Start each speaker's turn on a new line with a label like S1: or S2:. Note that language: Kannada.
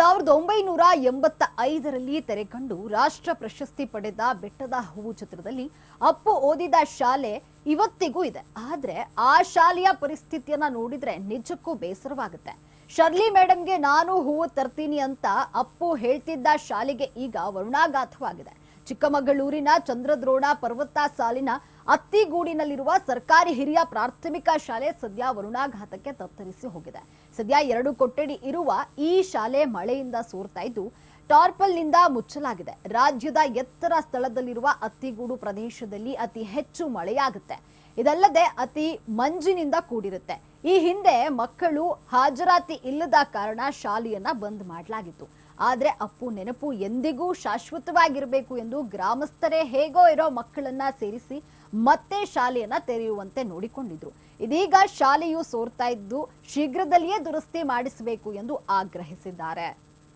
S1: ಸಾವಿರದ ಒಂಬೈನೂರ ಎಂಬತ್ತ ಐದರಲ್ಲಿ ತೆರೆಕಂಡು ರಾಷ್ಟ್ರ ಪ್ರಶಸ್ತಿ ಪಡೆದ ಬೆಟ್ಟದ ಹೂವು ಚಿತ್ರದಲ್ಲಿ ಅಪ್ಪು ಓದಿದ ಶಾಲೆ ಇವತ್ತಿಗೂ ಇದೆ. ಆದ್ರೆ ಆ ಶಾಲೆಯ ಪರಿಸ್ಥಿತಿಯನ್ನ ನೋಡಿದ್ರೆ ನಿಜಕ್ಕೂ ಬೇಸರವಾಗುತ್ತೆ. ಶರ್ಲಿ ಮೇಡಮ್ಗೆ ನಾನು ಹೂವು ತರ್ತೀನಿ ಅಂತ ಅಪ್ಪು ಹೇಳ್ತಿದ್ದ ಶಾಲೆಗೆ ಈಗ ವರುಣಾಘಾತವಾಗಿದೆ. ಚಿಕ್ಕಮಗಳೂರಿನ ಚಂದ್ರದ್ರೋಣ ಪರ್ವತ ಸಾಲಿನ ಅತ್ತಿಗೂಡಿನಲ್ಲಿರುವ ಸರ್ಕಾರಿ ಹಿರಿಯ ಪ್ರಾಥಮಿಕ ಶಾಲೆ ಸದ್ಯ ವರುಣಾಘಾತಕ್ಕೆ ತತ್ತರಿಸಿ ಹೋಗಿದೆ. ಸದ್ಯ ಎರಡು ಕೊಠಡಿ ಇರುವ ಈ ಶಾಲೆ ಮಳೆಯಿಂದ ಸೋರ್ತಾ ಇದ್ದು ಟಾರ್ಪಲ್ನಿಂದ ಮುಚ್ಚಲಾಗಿದೆ. ರಾಜ್ಯದ ಎತ್ತರ ಸ್ಥಳದಲ್ಲಿರುವ ಅತ್ತಿಗೂಡು ಪ್ರದೇಶದಲ್ಲಿ ಅತಿ ಹೆಚ್ಚು ಮಳೆಯಾಗುತ್ತೆ. ಇದಲ್ಲದೆ ಅತಿ ಮಂಜಿನಿಂದ ಕೂಡಿರುತ್ತೆ. ಈ ಹಿಂದೆ ಮಕ್ಕಳು ಹಾಜರಾತಿ ಇಲ್ಲದ ಕಾರಣ ಶಾಲೆಯನ್ನ ಬಂದ್ ಮಾಡಲಾಗಿತ್ತು. ಆದ್ರೆ ಅಪ್ಪು ನೆನಪು ಎಂದಿಗೂ ಶಾಶ್ವತವಾಗಿರಬೇಕು ಎಂದು ಗ್ರಾಮಸ್ಥರೇ ಹೇಗೋ ಇರೋ ಮಕ್ಕಳನ್ನ ಸೇರಿಸಿ ಮತ್ತೆ ಶಾಲೆಯನ್ನ ತೆರೆಯುವಂತೆ ನೋಡಿಕೊಂಡಿದ್ರು. ಇದೀಗ ಶಾಲೆಯು ಸೋರ್ತಾ ಇದ್ದು ಶೀಘ್ರದಲ್ಲಿಯೇ ದುರಸ್ತಿ ಮಾಡಿಸಬೇಕು ಎಂದು ಆಗ್ರಹಿಸಿದ್ದಾರೆ.